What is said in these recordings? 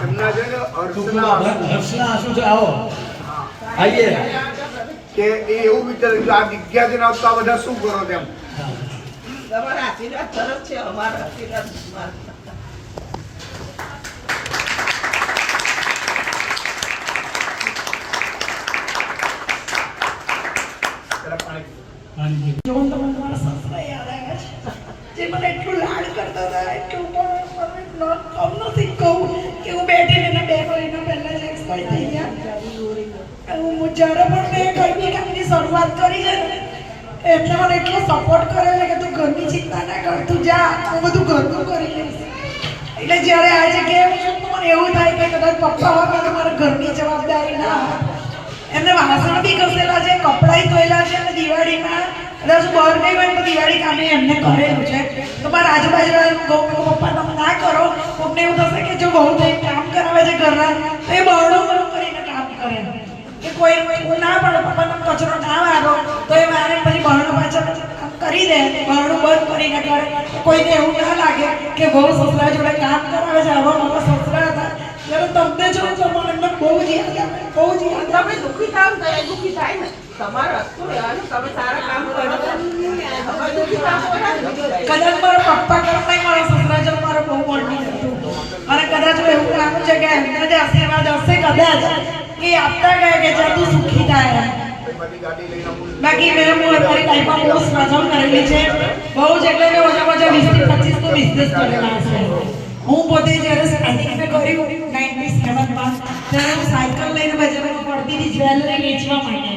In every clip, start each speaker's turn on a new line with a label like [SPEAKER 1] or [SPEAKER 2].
[SPEAKER 1] એમના છે ને
[SPEAKER 2] આભાર છે? આવો. આઈએ.
[SPEAKER 1] કે એ એવું વિચારે કે આ જગ્યા છે ને બધા શું કરો તેમ?
[SPEAKER 3] તમારા આશીર્વાદ સરસ છે અમારા આશીર્વાદ
[SPEAKER 1] પેલા પાણી
[SPEAKER 2] પાણી
[SPEAKER 3] મારા સસરા યાદ આવ્યા છે જે મને એટલું લાડ કરતા હતા એટલું પણ કમ નથી જ્યારે પણ મેં બી કામની શરૂઆત કરી છે એટલે મને એટલો સપોર્ટ કર્યો છે કે તું ઘરની ચિંતા ના કર, તું જા, હું બધું ઘરનું કરી લઈશ. એટલે જ્યારે આ જગ્યાએ હું છું મને એવું થાય કે કદાચ પપ્પા હોય તો મારા ઘરની જવાબદારી ના એમને વાસણ બી ઘસેલા છે, કપડાય ધોયેલા છે અને દિવાળીમાં કદાચ બહાર ગઈ હોય તો દિવાળી કામે એમને કરેલું છે. તો મારા આજુબાજુ ગૌ પપ્પા, તમે ના કરો. તમને એવું થશે કે જો બહુ થઈ કામ કરાવે છે ઘરના, તો એ બહુ કરીને કામ કરે. કે કોઈ કોઈ ના પપ્પા કચરો ના વાળો તો એ મારે પછી ભરણું પાછળ કામ કરી દે. ભરણું બંધ કરીને નાખે કોઈને એવું ના લાગે કે બહુ સસરા જોડે કામ કરાવે છે આવા મારા સસરા હતા. ત્યારે તમને જો તો મને બહુ જ યાદ આવે બહુ જ યાદ આવે.
[SPEAKER 4] દુઃખી થાવ થાય દુઃખી થાય ને. તમારો હસતું રહેવાનું તમે સારા કામ કરો.
[SPEAKER 3] કદાચ મારા પપ્પા કરતા મારા સસરા જો મારા બહુ મોટી અને કદાચ હું એવું માનું છે કે એમના જે આશીર્વાદ હશે કદાચ એ આપતા ગયા કે જ્યાં તું સુખી થાય
[SPEAKER 1] બધી ગાડી લઈને આવું.
[SPEAKER 3] બાકી મેં હું અત્યારે ટાઈપમાં બહુ સ્ટ્રગલ કરેલી છે બહુ જ એટલે મેં ઓછા ઓછા વીસથી પચીસ તો બિઝનેસ કરેલા છે હું પોતે જ્યારે સ્ટાર્ટિંગ મેં કર્યું નાઇન્ટી સેવનમાં ત્યારે હું સાયકલ લઈને બજારમાં પડતી હતી જ્વેલરી વેચવા માટે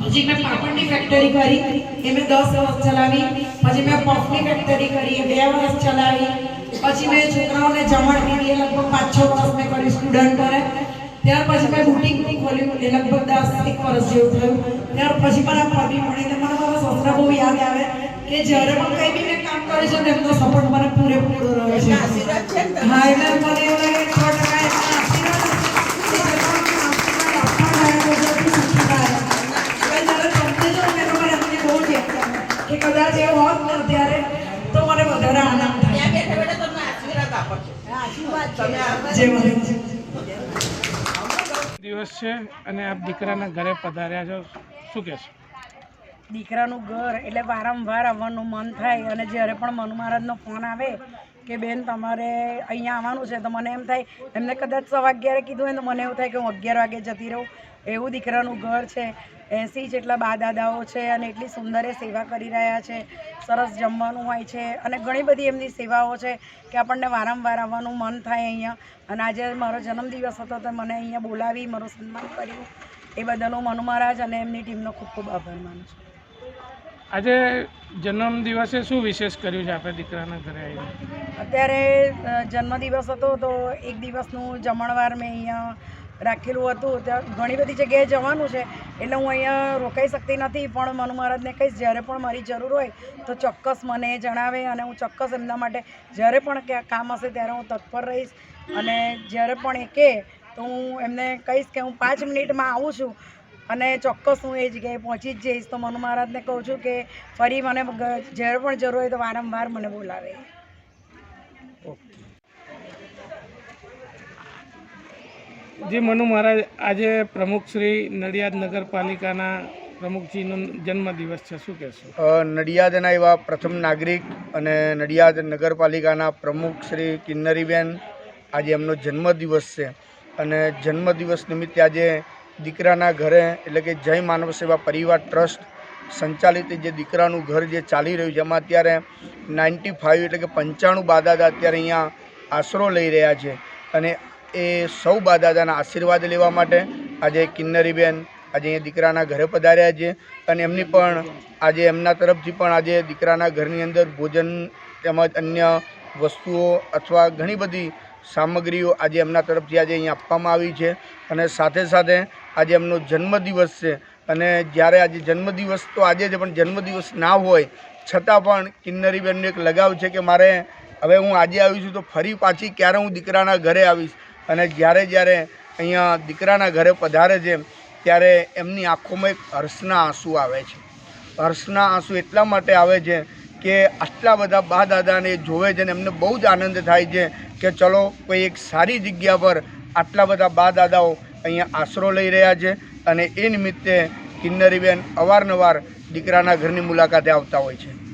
[SPEAKER 3] પછી મેં પાપડની ફેક્ટરી કરી એ મેં દસ વર્ષ ચલાવી પછી મેં પફની ફેક્ટરી કરી એ બે વર્ષ ચલાવી પછી મેં છોકરાઓને જમણ એ લગભગ પાંચ છ વર્ષ મેં કર્યું સ્ટુડન્ટોને ત્યાર પછી મેં બુટિક ખોલ્યું, એ લગભગ દસ એક વર્ષ જેવું થયું ત્યાર પછી પણ આ પતિ મળીને મને મારા સસરા બહુ યાદ આવે કે જ્યારે પણ કંઈ બી મેં કામ કર્યું છે એમનો સપોર્ટ મને પૂરેપૂરો રહ્યો છે
[SPEAKER 4] છે.
[SPEAKER 3] હા, એટલે મને એવું લાગે કે ટકા. એ કે કદાચ એવું હોત ને, ત્યારે તો મને વધારે આનંદ થાય
[SPEAKER 4] ત્યાં બેઠા બેઠા તમને આશીર્વાદ આપો છો. તમે આ-
[SPEAKER 3] જે મને
[SPEAKER 5] દિવસ છે અને આપ દીકરાના ઘરે પધાર્યા છો. શું કહેશો
[SPEAKER 6] દીકરાનું ઘર એટલે વારંવાર આવવાનું મન થાય અને જ્યારે પણ મનુ મહારાજનો ફોન આવે કે બેન તમારે અહીંયા આવવાનું છે તો મને એમ થાય, એમને કદાચ સવા અગિયારે કીધું હોય તો મને એવું થાય કે હું અગિયાર વાગે જતી રહું. એવું દીકરાનું ઘર છે. એંસી જેટલા બા દાદાઓ છે અને એટલી સુંદર એ સેવા કરી રહ્યા છે. સરસ જમવાનું હોય છે અને ઘણી બધી એમની સેવાઓ છે કે આપણને વારંવાર આવવાનું મન થાય અહીંયા. અને આજે મારો જન્મદિવસ હતો તો મને અહીંયા બોલાવી મારું સન્માન કર્યું. એ બદલ હું મનુ મહારાજ અને એમની ટીમનો ખૂબ ખૂબ આભાર માનું છું.
[SPEAKER 5] આજે જન્મદિવસે શું વિશેષ કર્યું છે આપણે દીકરાના ઘરે આવીને?
[SPEAKER 6] અત્યારે જન્મદિવસ હતો તો એક દિવસનું જમણવાર મેં અહીંયા
[SPEAKER 3] રાખેલું હતું. ત્યાં ઘણી બધી જગ્યાએ જવાનું છે. એટલે હું અહીંયા રોકાઈ શકતી નથી. પણ મનુ મહારાજને કહીશ, જ્યારે પણ મારી જરૂર હોય તો ચોક્કસ મને જણાવે અને હું ચોક્કસ એમના માટે જ્યારે પણ કામ હશે ત્યારે હું તત્પર રહીશ. અને જ્યારે પણ એ કહે તો હું એમને કહીશ કે હું પાંચ મિનિટમાં આવું છું. અને ચોક્કસ હું એ જગ્યાએ પહોંચી જ જઈશ. તો મનુ મહારાજને કહું છું કે ફરી મને જ્યારે પણ જરૂર હોય તો વારંવાર મને બોલાવે.
[SPEAKER 5] જે, મનુ મહારાજ, આજે પ્રમુખ શ્રી નડિયાદ નગરપાલિકાના પ્રમુખજીનો જન્મદિવસ છે. શું કહેશો?
[SPEAKER 7] નડિયાદના એવા પ્રથમ નાગરિક અને નડિયાદ નગરપાલિકાના પ્રમુખ શ્રી કિન્નરીબેન આજે એમનો જન્મદિવસ છે. અને જન્મદિવસ નિમિત્તે આજે દીકરાના ઘરે, એટલે કે જય માનવ સેવા પરિવાર ટ્રસ્ટ સંચાલિત જે દીકરાનું ઘર જે ચાલી રહ્યું છે, એમાં અત્યારે નાઇન્ટી ફાઇવ એટલે કે પંચાણું બાદાદા અત્યારે અહીંયા આશરો લઈ રહ્યા છે. અને એ સૌ બાદાદાના આશીર્વાદ લેવા માટે આજે કિન્નરીબેન આજે અહીંયા દીકરાના ઘરે પધાર્યા છે અને એમની પણ આજે એમના તરફથી પણ આજે દીકરાના ઘરની અંદર ભોજન તેમજ અન્ય વસ્તુઓ અથવા ઘણી બધી સામગ્રીઓ આજે એમના તરફથી આજે અહીંયા આપવામાં આવી છે અને સાથે સાથે આજે એમનો જન્મદિવસ છે અને જ્યારે આજે જન્મદિવસ તો આજે છે પણ જન્મદિવસ ના હોય છતાં પણ કિન્નરીબેનનો એક લગાવ છે કે મારે હવે હું આજે આવી છું તો ફરી પાછી ક્યારે હું દીકરાના ઘરે આવીશ? અને જ્યારે જ્યારે અહીંયા દીકરાના ઘરે પધારે છે, ત્યારે એમની આંખોમાં એક હર્ષના આંસુ આવે છે. હર્ષના આંસુ એટલા માટે આવે છે કે આટલા બધા બા દાદાને જોવે છે ને એમને બહુ જ આનંદ થાય છે કે ચલો કોઈ એક સારી જગ્યા પર આટલા બધા બા દાદાઓ અહીંયા આશરો લઈ રહ્યા છે અને એ નિમિત્તે કિન્નરીબેન અવારનવાર દીકરાના ઘરની મુલાકાતે આવતા હોય છે.